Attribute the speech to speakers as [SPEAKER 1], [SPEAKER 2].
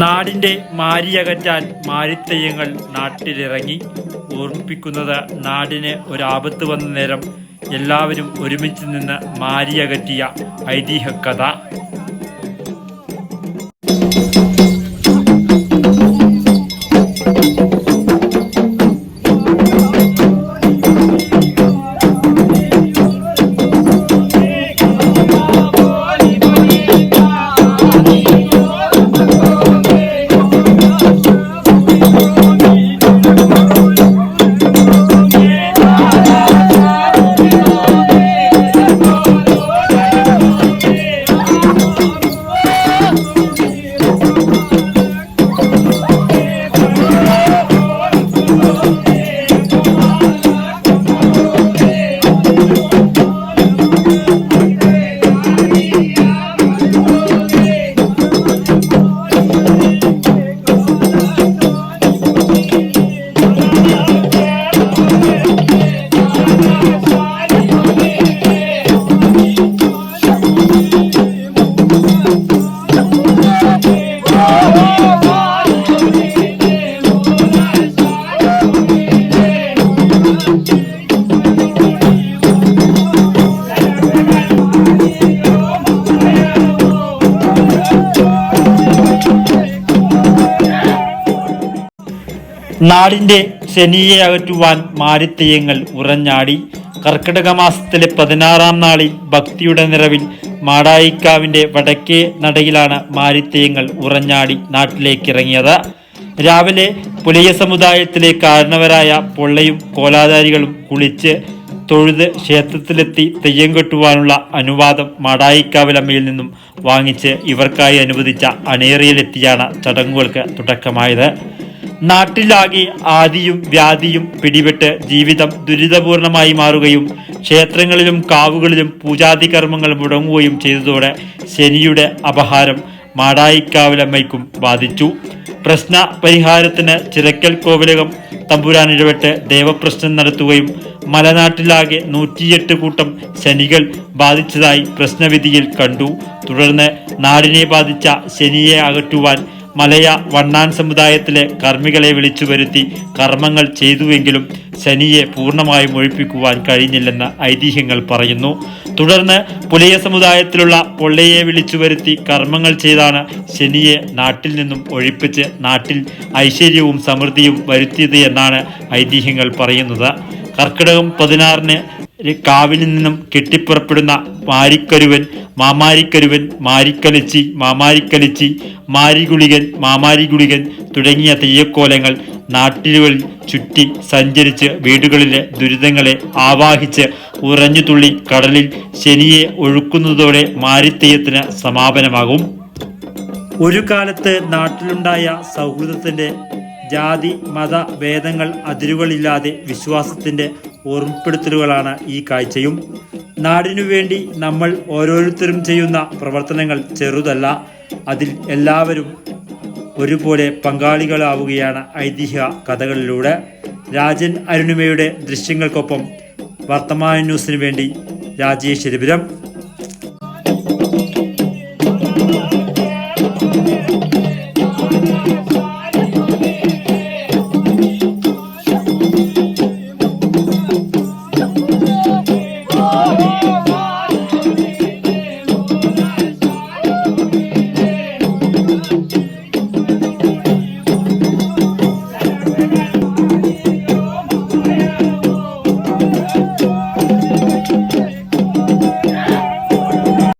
[SPEAKER 1] നാടിന്റെ മാരിയകറ്റാൻ മാരിത്തെയ്യങ്ങൾ നാട്ടിലിറങ്ങി ഓർമ്മിപ്പിക്കുന്നത് നാടിന് ഒരാപത്ത് വന്ന നേരം എല്ലാവരും ഒരുമിച്ച് നിന്ന് മാരിയകറ്റിയ ഐതിഹ്യകഥ. നാടിന്റെ ശനിയെ അകറ്റുവാൻ മാരിത്തെയ്യങ്ങൾ ഉറഞ്ഞാടി. കർക്കിടക മാസത്തിലെ പതിനാറാം നാളിൽ ഭക്തിയുടെ നിറവിൽ മാടായിക്കാവിന്റെ വടക്കേ നടയിലാണ് മാരിത്തെയ്യങ്ങൾ ഉറഞ്ഞാടി നാട്ടിലേക്ക് ഇറങ്ങിയത് രാവിലെ പുലയ സമുദായത്തിലെ കാരണവരായ പൊള്ളയും കോലാധാരികളും കുളിച്ച് തൊഴുത് ക്ഷേത്രത്തിലെത്തി തെയ്യം കെട്ടുവാനുള്ള അനുവാദം മാടായിക്കാവിലമ്മയിൽ നിന്നും വാങ്ങിച്ച് ഇവർക്കായി അനുവദിച്ച അണേറിയിലെത്തിയാണ് ചടങ്ങുകൾക്ക് തുടക്കമായത്. നാട്ടിലാകെ ആദിയും വ്യാധിയും പിടിപെട്ട് ജീവിതം ദുരിതപൂർണമായി മാറുകയും ക്ഷേത്രങ്ങളിലും കാവുകളിലും പൂജാതി കർമ്മങ്ങൾ മുടങ്ങുകയും ചെയ്തതോടെ ശനിയുടെ അപഹാരം മാടായിക്കാവിലമ്മയ്ക്കും ബാധിച്ചു. പ്രശ്ന പരിഹാരത്തിന് ചിറക്കൽ കോവിലകം തമ്പുരാൻ ഇടപെട്ട് ദേവപ്രശ്നം നടത്തുകയും മലനാട്ടിലാകെ നൂറ്റിയെട്ട് കൂട്ടം ശനികൾ ബാധിച്ചതായി പ്രശ്നവിധിയിൽ കണ്ടു. തുടർന്ന് നാടിനെ ബാധിച്ച ശനിയെ അകറ്റുവാൻ മലയ വണ്ണാൻ സമുദായത്തിലെ കർമ്മികളെ വിളിച്ചു വരുത്തി കർമ്മങ്ങൾ ചെയ്തുവെങ്കിലും ശനിയെ പൂർണമായും ഒഴിപ്പിക്കുവാൻ കഴിഞ്ഞില്ലെന്ന് ഐതിഹ്യങ്ങൾ പറയുന്നു. തുടർന്ന് പുലയ സമുദായത്തിലുള്ള പൊള്ളയെ വിളിച്ചു വരുത്തി കർമ്മങ്ങൾ ചെയ്താണ് ശനിയെ നാട്ടിൽ നിന്നും ഒഴിപ്പിച്ച് നാട്ടിൽ ഐശ്വര്യവും സമൃദ്ധിയും വരുത്തിയത് എന്നാണ് ഐതിഹ്യങ്ങൾ പറയുന്നത്. കർക്കിടകം പതിനാറിന് കാവിൽ നിന്നും കെട്ടിപ്പുറപ്പെടുന്ന മാരിക്കരുവൻ മാമാരിക്കരുവൻ മാരിക്കലച്ചി മാമാരിക്കലച്ചി മാരിഗുളികൻ മാമാരിഗുളികൻ തുടങ്ങിയ തെയ്യക്കോലങ്ങൾ നാട്ടിലുകളിൽ ചുറ്റി സഞ്ചരിച്ച് വീടുകളിലെ ദുരിതങ്ങളെ ആവാഹിച്ച് ഉറഞ്ഞു തുള്ളി കടലിൽ ശനിയെ ഒഴുക്കുന്നതോടെ മാരിത്തെയ്യത്തിന് സമാപനമാകും. ഒരു കാലത്ത് നാട്ടിലുണ്ടായ സൗഹൃദത്തിന്റെ ജാതി മത ഭേദങ്ങൾ അതിരുകളില്ലാതെ വിശ്വാസത്തിന്റെ ഓർമ്മപ്പെടുത്തലുകളാണ് ഈ കാഴ്ചയും. നാടിനു വേണ്ടി നമ്മൾ ഓരോരുത്തരും ചെയ്യുന്ന പ്രവർത്തനങ്ങൾ ചെറുതല്ല അതിൽ എല്ലാവരും ഒരുപോലെ പങ്കാളികളാവുകയാണ് ഐതിഹ്യ കഥകളിലൂടെ. രാജൻ അരുണിമയുടെ ദൃശ്യങ്ങൾക്കൊപ്പം വർത്തമാന ന്യൂസിനു വേണ്ടി രാജേഷ് രവിരം Thank you.